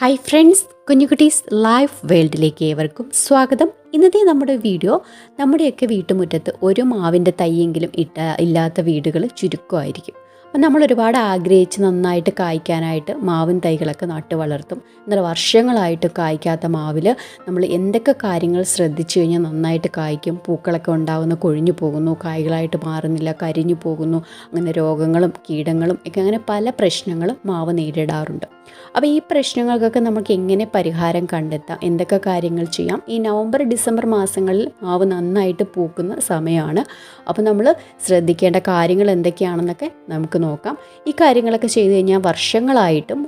Hi friends കുഞ്ഞുകുട്ടീസ് life വേൾഡിലേക്ക് ഏവർക്കും സ്വാഗതം. ഇന്നത്തെ നമ്മുടെ വീഡിയോ നമ്മുടെയൊക്കെ വീട്ടുമുറ്റത്ത് ഒരു മാവിന്റെ തൈയെങ്കിലും ഇട്ട ഇല്ലാത്ത വീടുകൾ ചുരുക്കമായിരിക്കും. അപ്പം നമ്മൾ ഒരുപാട് ആഗ്രഹിച്ച് നന്നായിട്ട് കായ്ക്കാനായിട്ട് മാവിൻ തൈകളൊക്കെ നട്ട് വളർത്തും. എന്നാൽ വർഷങ്ങളായിട്ട് കായ്ക്കാത്ത മാവിൽ നമ്മൾ എന്തൊക്കെ കാര്യങ്ങൾ ശ്രദ്ധിച്ചു കഴിഞ്ഞാൽ നന്നായിട്ട് കായ്ക്കും. പൂക്കളൊക്കെ ഉണ്ടാകുന്ന കൊഴിഞ്ഞു പോകുന്നു കായ്കളായിട്ട് മാറുന്നില്ല കരിഞ്ഞു പോകുന്നു അങ്ങനെ രോഗങ്ങളും കീടങ്ങളും ഒക്കെ അങ്ങനെ പല പ്രശ്നങ്ങളും മാവ് നേരിടാറുണ്ട്. അപ്പോൾ ഈ പ്രശ്നങ്ങൾക്കൊക്കെ നമുക്ക് എങ്ങനെ പരിഹാരം കണ്ടെത്താം? എന്തൊക്കെ കാര്യങ്ങൾ ചെയ്യാം? ഈ നവംബർ ഡിസംബർ മാസങ്ങളിൽ മാവ് നന്നായിട്ട് പൂക്കുന്ന സമയമാണ്. അപ്പോൾ നമ്മൾ ശ്രദ്ധിക്കേണ്ട കാര്യങ്ങൾ എന്തൊക്കെയാണെന്നൊക്കെ നമുക്ക് നോക്കാം. ഈ കാര്യങ്ങളൊക്കെ ചെയ്തു കഴിഞ്ഞാൽ വർഷങ്ങളായിട്ടും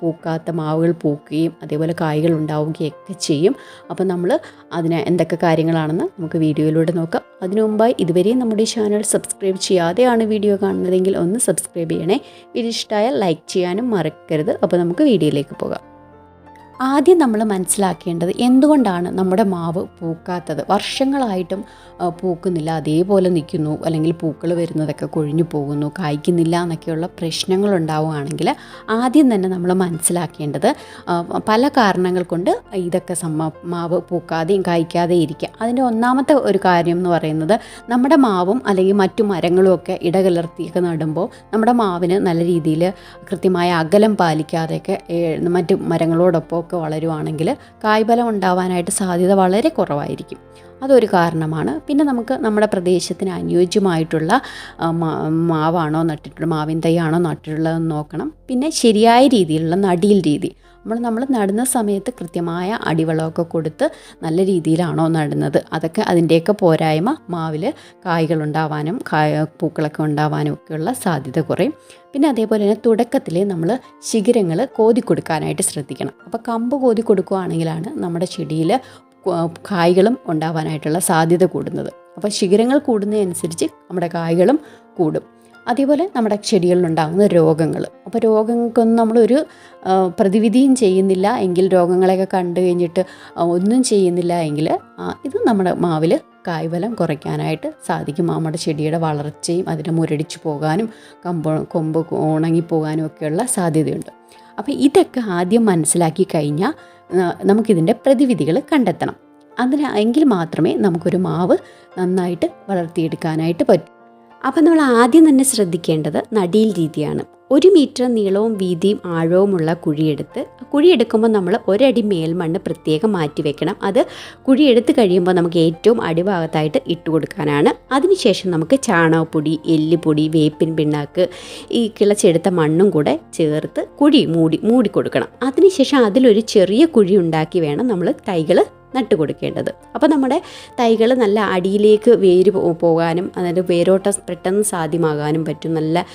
പൂക്കാത്ത മാവുകൾ പൂക്കുകയും അതേപോലെ കായ്കൾ ഉണ്ടാവുകയൊക്കെ ചെയ്യും. അപ്പോൾ നമ്മൾ അതിന് എന്തൊക്കെ കാര്യങ്ങളാണെന്ന് നമുക്ക് വീഡിയോയിലൂടെ നോക്കാം. അതിനു മുമ്പായി ഇതുവരെയും നമ്മുടെ ചാനൽ സബ്സ്ക്രൈബ് ചെയ്യാതെയാണ് വീഡിയോ കാണുന്നതെങ്കിൽ ഒന്ന് സബ്സ്ക്രൈബ് ചെയ്യണേ. ഇഷ്ടമായാൽ ലൈക്ക് ചെയ്യാനും മറക്കരുത്. അപ്പോൾ നമുക്ക് വീഡിയോയിലേക്ക് പോകാം. ആദ്യം നമ്മൾ മനസ്സിലാക്കേണ്ടത് എന്തുകൊണ്ടാണ് നമ്മുടെ മാവ് പൂക്കാത്തത്? വർഷങ്ങളായിട്ടും പൂക്കുന്നില്ല. അതേപോലെ നിൽക്കുന്നു. അല്ലെങ്കിൽ പൂക്കൾ വരുന്നതൊക്കെ കൊഴിഞ്ഞു പോകുന്നു. കായ്ക്കുന്നില്ല എന്നൊക്കെയുള്ള പ്രശ്നങ്ങൾ ഉണ്ടാവുകയാണെങ്കിൽ ആദ്യം തന്നെ നമ്മൾ മനസ്സിലാക്കേണ്ടത് പല കാരണങ്ങൾ കൊണ്ട് ഇതൊക്കെ മാവ് പൂക്കാതെയും കായ്ക്കാതെയും ഇരിക്കുക. അതിന്റെ ഒന്നാമത്തെ ഒരു കാര്യം എന്ന് പറയുന്നത് നമ്മുടെ മാവും അല്ലെങ്കിൽ മറ്റു മരങ്ങളും ഒക്കെ ഇടകലർത്തിയൊക്കെ നടുമ്പോൾ നമ്മുടെ മാവിന് നല്ല രീതിയിൽ കൃത്യമായ അകലം പാലിക്കാതെയൊക്കെ മറ്റു മരങ്ങളോടൊപ്പം ഒക്കെ വളരുവാണെങ്കിൽ കായ്ഫലം ഉണ്ടാവാനായിട്ട് സാധ്യത വളരെ കുറവായിരിക്കും. അതൊരു കാരണമാണ്. പിന്നെ നമുക്ക് നമ്മുടെ പ്രദേശത്തിന് അനുയോജ്യമായിട്ടുള്ള മാവാണോ നട്ടിട്ടുള്ള മാവിൻ തൈയാണോ നട്ടിട്ടുള്ളതെന്ന് നോക്കണം. പിന്നെ ശരിയായ രീതിയിലുള്ള നടീൽ രീതി. നമ്മൾ നമ്മൾ നടുന്ന സമയത്ത് കൃത്യമായ അടിവളമൊക്കെ കൊടുത്ത് നല്ല രീതിയിലാണോ നടുന്നത്. അതൊക്കെ അതിന്റെയൊക്കെ പോരായ്മ മാവിൽ കായ്കൾ ഉണ്ടാവാനും കായ പൂക്കളൊക്കെ ഉണ്ടാവാനും ഒക്കെയുള്ള സാധ്യത കുറയും. പിന്നെ അതേപോലെ തന്നെ തുടക്കത്തിൽ നമ്മൾ ശിഖരങ്ങൾ കോതി കൊടുക്കാനായിട്ട് ശ്രദ്ധിക്കണം. അപ്പോൾ കമ്പ് കോതി കൊടുക്കുകയാണെങ്കിലാണ് നമ്മുടെ ചെടിയിൽ കായ്കളും ഉണ്ടാവാനായിട്ടുള്ള സാധ്യത കൂടുന്നത്. അപ്പോൾ ശിഖരങ്ങൾ കൂടുന്നതനുസരിച്ച് നമ്മുടെ കായ്കളും കൂടും. അതേപോലെ നമ്മുടെ ചെടികളിലുണ്ടാകുന്ന രോഗങ്ങൾ അപ്പോൾ രോഗങ്ങൾക്കൊന്നും നമ്മളൊരു പ്രതിവിധിയും ചെയ്യുന്നില്ല. എങ്കിൽ രോഗങ്ങളെയൊക്കെ കണ്ടു കഴിഞ്ഞിട്ട് ഒന്നും ചെയ്യുന്നില്ല എങ്കിൽ ഇത് നമ്മുടെ മാവിൽ കായ്ഫലം കുറയ്ക്കാനായിട്ട് സാധിക്കും. നമ്മുടെ ചെടിയുടെ വളർച്ചയും അതിനെ മുരടിച്ചു പോകാനും കമ്പ് കൊമ്പ് ഉണങ്ങിപ്പോകാനും ഒക്കെയുള്ള സാധ്യതയുണ്ട്. അപ്പോൾ ഇതൊക്കെ ആദ്യം മനസ്സിലാക്കി കഴിഞ്ഞാൽ നമുക്കിതിന്റെ പ്രതിവിധികൾ കണ്ടെത്തണം. അതിന് എങ്കിൽ മാത്രമേ നമുക്കൊരു മാവ് നന്നായിട്ട് വളർത്തിയെടുക്കാനായിട്ട് പറ്റൂ. അപ്പം നമ്മൾ ആദ്യം തന്നെ ശ്രദ്ധിക്കേണ്ടത് നടിയിൽ രീതിയാണ്. ഒരു മീറ്റർ നീളവും വീതിയും ആഴവുമുള്ള കുഴിയെടുത്ത് കുഴിയെടുക്കുമ്പോൾ നമ്മൾ ഒരടി മേൽമണ്ണ് പ്രത്യേകം മാറ്റി വെക്കണം. അത് കുഴിയെടുത്ത് കഴിയുമ്പോൾ നമുക്ക് ഏറ്റവും അടിഭാഗത്തായിട്ട് ഇട്ട് കൊടുക്കാനാണ്. അതിനുശേഷം നമുക്ക് ചാണകപ്പൊടി എല്ലുപൊടി വേപ്പിൻ പിണ്ണാക്ക് ഈ കിളച്ചെടുത്ത മണ്ണും കൂടെ ചേർത്ത് കുഴി മൂടി മൂടിക്കൊടുക്കണം അതിനുശേഷം അതിലൊരു ചെറിയ കുഴി ഉണ്ടാക്കി വേണം നമ്മൾ തൈകൾ നട്ട് കൊടുക്കേണ്ടത് അപ്പോൾ നമ്മുടെ തൈകൾ നല്ല അടിയിലേക്ക് വേര് പോകാനും അതായത് വേരോട്ടം പെട്ടെന്ന് സാധ്യമാകാനും പറ്റും. നല്ല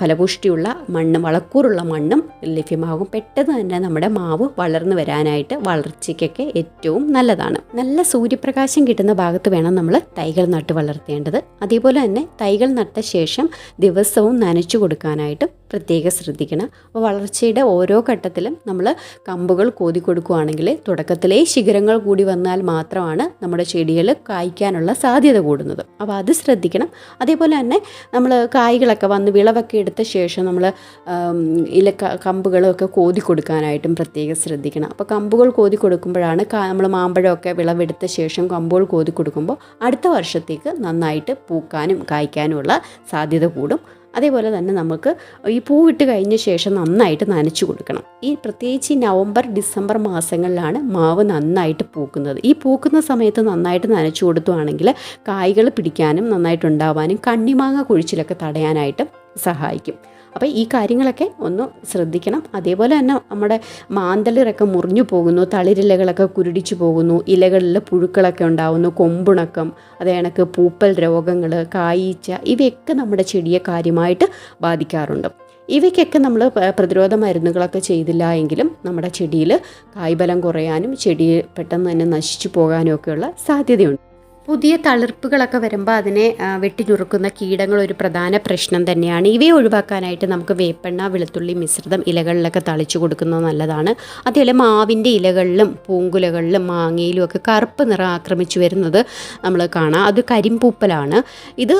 ഫലപുഷ്ടിയുള്ള മണ്ണും വളക്കൂറുള്ള മണ്ണും ലഭ്യമാകും. പെട്ടെന്ന് തന്നെ നമ്മുടെ മാവ് വളർന്നു വരാനായിട്ട് വളർച്ചയ്ക്കൊക്കെ ഏറ്റവും നല്ലതാണ്. നല്ല സൂര്യപ്രകാശം കിട്ടുന്ന ഭാഗത്ത് വേണം നമ്മൾ തൈകൾ നട്ട് വളർത്തേണ്ടത്. അതേപോലെ തന്നെ തൈകൾ നട്ട ശേഷം ദിവസവും നനച്ചു കൊടുക്കാനായിട്ട് പ്രത്യേകം ശ്രദ്ധിക്കണം. വളർച്ചയുടെ ഓരോ ഘട്ടത്തിലും നമ്മൾ കമ്പുകൾ കോതി കൊടുക്കുകയാണെങ്കിൽ തുടക്കത്തിലേ ശിഖരങ്ങൾ കൂടി വന്നാൽ മാത്രമാണ് നമ്മുടെ ചെടികൾ കായ്ക്കാനുള്ള സാധ്യത കൂടുന്നത്. അപ്പോൾ അത് ശ്രദ്ധിക്കണം. അതേപോലെ തന്നെ നമ്മൾ കായ്കളൊക്കെ വന്ന് വിളവൊക്കെ എടുത്ത ശേഷം നമ്മൾ ഇല കമ്പുകളൊക്കെ കോതി കൊടുക്കാനായിട്ടും പ്രത്യേകം ശ്രദ്ധിക്കണം. അപ്പോൾ കമ്പുകൾ കോതി കൊടുക്കുമ്പോഴാണ് നമ്മൾ മാമ്പഴമൊക്കെ വിളവെടുത്ത ശേഷം കമ്പുകൾ കോതി കൊടുക്കുമ്പോൾ അടുത്ത വർഷത്തേക്ക് നന്നായിട്ട് പൂക്കാനും കായ്ക്കാനുമുള്ള സാധ്യത കൂടും. അതേപോലെ തന്നെ നമുക്ക് ഈ പൂവിട്ട് കഴിഞ്ഞ ശേഷം നന്നായിട്ട് നനച്ചു കൊടുക്കണം. ഈ പ്രത്യേകിച്ച് നവംബർ ഡിസംബർ മാസങ്ങളിലാണ് മാവ് നന്നായിട്ട് പൂക്കുന്നത്. ഈ പൂക്കുന്ന സമയത്ത് നന്നായിട്ട് നനച്ചു കൊടുത്തുവാണെങ്കിൽ കായ്കൾ പിടിക്കാനും നന്നായിട്ട് ഉണ്ടാവാനും കണ്ണിമാങ്ങ കുഴിച്ചിലൊക്കെ തടയാനായിട്ട് സഹായിക്കും. അപ്പോൾ ഈ കാര്യങ്ങളൊക്കെ ഒന്ന് ശ്രദ്ധിക്കണം. അതേപോലെ തന്നെ നമ്മുടെ മാന്തളിറൊക്കെ മുറിഞ്ഞു പോകുന്നു തളിരിലകളൊക്കെ കുരുടിച്ചു പോകുന്നു ഇലകളിൽ പുഴുക്കളൊക്കെ ഉണ്ടാവുന്നു കൊമ്പുണക്കം അതേ കണക്ക് പൂപ്പൽ രോഗങ്ങൾ കായീച്ച ഇവയൊക്കെ നമ്മുടെ ചെടിയെ കാര്യമായിട്ട് ബാധിക്കാറുണ്ട്. ഇവയ്ക്കൊക്കെ നമ്മൾ പ്രതിരോധ മരുന്നുകളൊക്കെ ചെയ്തില്ല എങ്കിലും നമ്മുടെ ചെടിയിൽ കായ്ബലം കുറയാനും ചെടി പെട്ടെന്ന് തന്നെ നശിച്ചു പോകാനും ഒക്കെയുള്ള സാധ്യതയുണ്ട്. പുതിയ തളിർപ്പുകളൊക്കെ വരുമ്പോൾ അതിനെ വെട്ടി വെട്ടിഞ്ഞുറുക്കുന്ന കീടങ്ങൾ ഒരു പ്രധാന പ്രശ്നം തന്നെയാണ്. ഇവയെ ഒഴിവാക്കാനായിട്ട് നമുക്ക് വേപ്പെണ്ണ വെളുത്തുള്ളി മിശ്രിതം ഇലകളിലൊക്കെ തളിച്ചു കൊടുക്കുന്നത് നല്ലതാണ്. അതേപോലെ മാവിന്റെ ഇലകളിലും പൂങ്കുലകളിലും മാങ്ങയിലും ഒക്കെ കറുപ്പ് നിറം ആക്രമിച്ചു വരുന്നത് നമ്മൾ കാണാം. അത് കരിമ്പൂപ്പലാണ്. ഇത്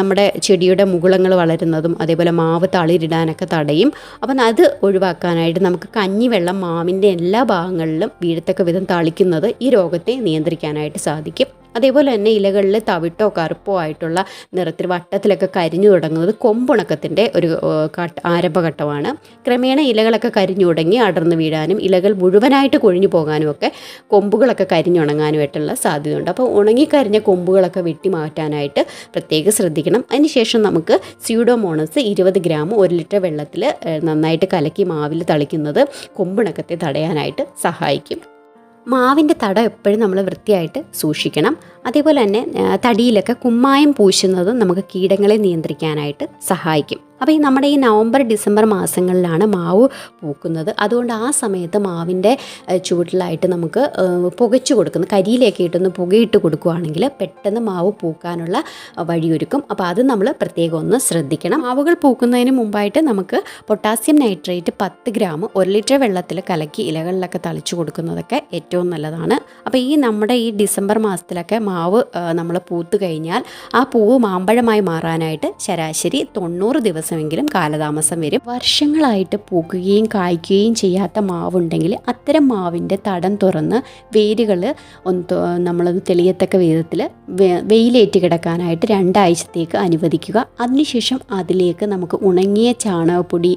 നമ്മുടെ ചെടിയുടെ മുകുളങ്ങൾ വളരുന്നതും അതേപോലെ മാവ് തളിരിടാനൊക്കെ തടയും. അപ്പം അത് ഒഴിവാക്കാനായിട്ട് നമുക്ക് കഞ്ഞിവെള്ളം മാവിന്റെ എല്ലാ ഭാഗങ്ങളിലും വീഴത്തക്ക വിധം തളിക്കുന്നത് ഈ രോഗത്തെ നിയന്ത്രിക്കാനായിട്ട് സാധിക്കും. അതേപോലെ തന്നെ ഇലകളിൽ തവിട്ടോ കറുപ്പോ ആയിട്ടുള്ള നിറത്തിൽ വട്ടത്തിലൊക്കെ കരിഞ്ഞു തുടങ്ങുന്നത് കൊമ്പുണക്കത്തിന്റെ ഒരു ആരംഭഘട്ടമാണ്. ക്രമേണ ഇലകളൊക്കെ കരിഞ്ഞു തുടങ്ങി അടർന്നു വീഴാനും ഇലകൾ മുഴുവനായിട്ട് കൊഴിഞ്ഞു പോകാനും ഒക്കെ കൊമ്പുകളൊക്കെ കരിഞ്ഞുണങ്ങാനുമായിട്ടുള്ള സാധ്യതയുണ്ട്. അപ്പോൾ ഉണങ്ങിക്കരിഞ്ഞ കൊമ്പുകളൊക്കെ വെട്ടി മാറ്റാനായിട്ട് പ്രത്യേകം ശ്രദ്ധിക്കണം. അതിനുശേഷം നമുക്ക് സ്യൂഡോമോണസ് ഇരുപത് ഗ്രാം ഒരു ലിറ്റർ വെള്ളത്തിൽ നന്നായിട്ട് കലക്കി മാവിൽ തളിക്കുന്നത് കൊമ്പുണക്കത്തെ തടയാനായിട്ട് സഹായിക്കും. മാവിന്റെ തട എപ്പോഴും നമ്മൾ വൃത്തിയായിട്ട് സൂക്ഷിക്കണം. അതേപോലെ തന്നെ തടിയിലൊക്കെ കുമ്മായം പൂശുന്നതും നമുക്ക് കീടങ്ങളെ നിയന്ത്രിക്കാനായിട്ട് സഹായിക്കും. അപ്പോൾ ഈ നമ്മുടെ ഈ നവംബർ ഡിസംബർ മാസങ്ങളിലാണ് മാവ് പൂക്കുന്നത്. അതുകൊണ്ട് ആ സമയത്ത് മാവിന്റെ ചൂട്ടിലായിട്ട് നമുക്ക് പുകച്ചു കൊടുക്കുന്ന കരിയിലേക്ക് ഇട്ടൊന്ന് പുകയിട്ട് കൊടുക്കുകയാണെങ്കിൽ പെട്ടെന്ന് മാവ് പൂക്കാനുള്ള വഴിയൊരുക്കും. അപ്പോൾ അത് നമ്മൾ പ്രത്യേകം ഒന്ന് ശ്രദ്ധിക്കണം. മാവുകൾ പൂക്കുന്നതിന് മുമ്പായിട്ട് നമുക്ക് പൊട്ടാസ്യം നൈട്രേറ്റ് പത്ത് ഗ്രാം ഒരു ലിറ്റർ വെള്ളത്തിൽ കലക്കി ഇലകളിലൊക്കെ തളിച്ചു കൊടുക്കുന്നതൊക്കെ ഏറ്റവും നല്ലതാണ്. അപ്പോൾ ഈ നമ്മുടെ ഈ ഡിസംബർ മാസത്തിലൊക്കെ മാവ് നമ്മൾ പൂത്തു കഴിഞ്ഞാൽ ആ പൂവ് മാമ്പഴമായി മാറാനായിട്ട് ശരാശരി തൊണ്ണൂറ് ദിവസമെങ്കിലും കാലതാമസം വരും. വർഷങ്ങളായിട്ട് പൂക്കുകയും കായ്ക്കുകയും ചെയ്യാത്ത മാവുണ്ടെങ്കിൽ അത്തരം മാവിന്റെ തടം തുറന്ന് വേരുകൾ ഒന്ന് നമ്മളത് തെളിയത്തക്ക വിധത്തിൽ വെയിലേറ്റ് കിടക്കാനായിട്ട് രണ്ടാഴ്ചത്തേക്ക് അനുവദിക്കുക. അതിനുശേഷം അതിലേക്ക് നമുക്ക് ഉണങ്ങിയ ചാണകപ്പൊടി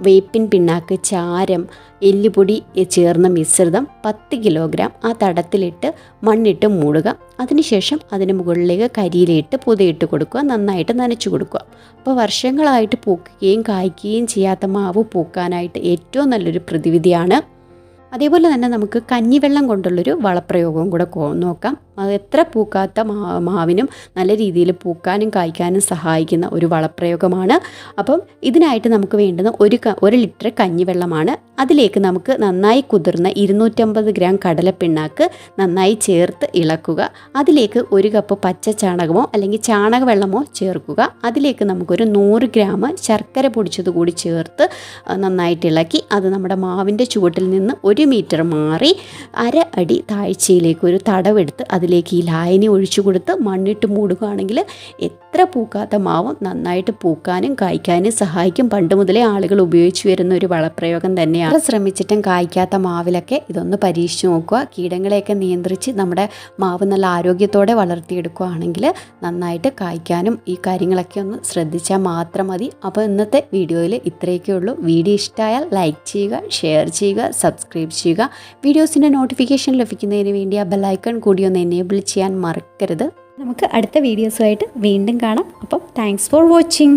വേപ്പിൻ പിണ്ണാക്ക് ചാരം എല്ലുപൊടി ചേർന്ന മിശ്രിതം പത്ത് കിലോഗ്രാം ആ തടത്തിലിട്ട് മണ്ണിട്ട് മൂടുക. അതിനുശേഷം അതിന് മുകളിലേക്ക് കരിയിലിട്ട് പുതയിട്ട് കൊടുക്കുക. നന്നായിട്ട് നനച്ചു കൊടുക്കുക. അപ്പോൾ വർഷങ്ങളായിട്ട് പൂക്കുകയും കായ്ക്കുകയും ചെയ്യാത്ത മാവ് പൂക്കാനായിട്ട് ഏറ്റവും നല്ലൊരു പ്രതിവിധിയാണ്. അതേപോലെ തന്നെ നമുക്ക് കഞ്ഞിവെള്ളം കൊണ്ടുള്ളൊരു വളപ്രയോഗവും കൂടെ നോക്കാം. അത് എത്ര പൂക്കാത്ത മാവിനും നല്ല രീതിയിൽ പൂക്കാനും കായ്ക്കാനും സഹായിക്കുന്ന ഒരു വളപ്രയോഗമാണ്. അപ്പം ഇതിനായിട്ട് നമുക്ക് വേണ്ടുന്ന ഒരു ഒരു ലിറ്റർ കഞ്ഞിവെള്ളമാണ്. അതിലേക്ക് നമുക്ക് നന്നായി കുതിർന്ന ഇരുന്നൂറ്റമ്പത് ഗ്രാം കടലപ്പിണ്ണാക്ക് നന്നായി ചേർത്ത് ഇളക്കുക. അതിലേക്ക് ഒരു കപ്പ് പച്ച ചാണകമോ അല്ലെങ്കിൽ ചാണകവെള്ളമോ ചേർക്കുക. അതിലേക്ക് നമുക്കൊരു നൂറ് ഗ്രാം ശർക്കര പൊടിച്ചത് കൂടി ചേർത്ത് നന്നായിട്ട് ഇളക്കി അത് നമ്മുടെ മാവിന്റെ ചുവട്ടിൽ നിന്ന് ഒരു മീറ്റർ മാറി അര അടി താഴ്ചയിലേക്ക് ഒരു തടവെടുത്ത് അതിലേക്ക് ഈ ലായനി ഒഴിച്ചു കൊടുത്ത് മണ്ണിട്ട് മൂടുകയാണെങ്കിൽ എത്ര പൂക്കാത്ത മാവും നന്നായിട്ട് പൂക്കാനും കായ്ക്കാനും സഹായിക്കും. പണ്ട് മുതലേ ആളുകൾ ഉപയോഗിച്ചു വരുന്ന ഒരു വളപ്രയോഗം തന്നെയാണ്. ശ്രമിച്ചിട്ടും കായ്ക്കാത്ത മാവിലൊക്കെ ഇതൊന്ന് പരീക്ഷിച്ച് നോക്കുക. കീടങ്ങളെയൊക്കെ നിയന്ത്രിച്ച് നമ്മുടെ മാവ് നല്ല ആരോഗ്യത്തോടെ വളർത്തിയെടുക്കുകയാണെങ്കിൽ നന്നായിട്ട് കായ്ക്കാനും ഈ കാര്യങ്ങളൊക്കെ ഒന്ന് ശ്രദ്ധിച്ചാൽ മാത്രം മതി. അപ്പോൾ ഇന്നത്തെ വീഡിയോയിൽ ഇത്രയൊക്കെ ഉള്ളൂ. വീഡിയോ ഇഷ്ടമായാൽ ലൈക്ക് ചെയ്യുക ഷെയർ ചെയ്യുക സബ്സ്ക്രൈബ് ചെയ്യുക. വീഡിയോസിന്റെ നോട്ടിഫിക്കേഷൻ ലഭിക്കുന്നതിന് വേണ്ടി ആ ബെല്ലൈക്കൺ കൂടി ഒന്ന് എനേബിൾ ചെയ്യാൻ മറക്കരുത്. നമുക്ക് അടുത്ത വീഡിയോസുമായിട്ട് വീണ്ടും കാണാം. അപ്പം താങ്ക്സ് ഫോർ വാച്ചിങ്